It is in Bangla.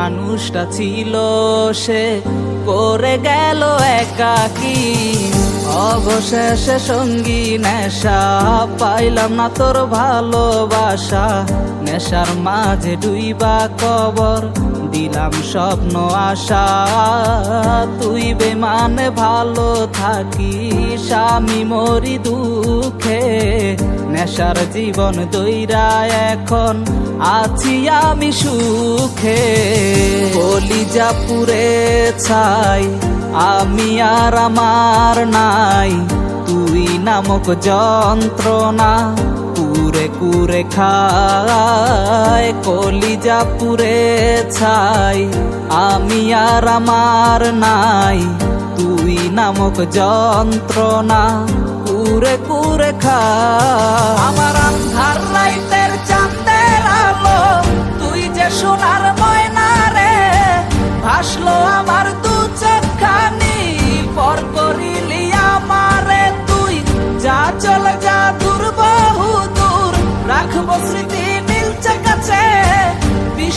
মানুষটা ছিল সে করে গেল একাকি। অবশেষে সঙ্গী নেশা পাইলাম না তোর ভালোবাসা। নেশার মাঝে ডুইবা কবর দিলাম স্বপ্ন আশা। তুই বেমান ভালো থাকি আমি মরি দুঃখে। নেশার জীবন দৈরা এখন আছি আমি সুখে। কলিজা পুরে ছাই, আমি আর আমার নাই। তুই নামক যন্ত্রণা কুরে কুরে খায়, কলিজা পুরে ছাই। আমি আর আমার নাই, তুই নামক যন্ত্রণা কুরে কুরে খা আমার আন্ধার রাইতের চাঁদের আলো, তুই যে সোনার ময়না রে, ভাসলো আমার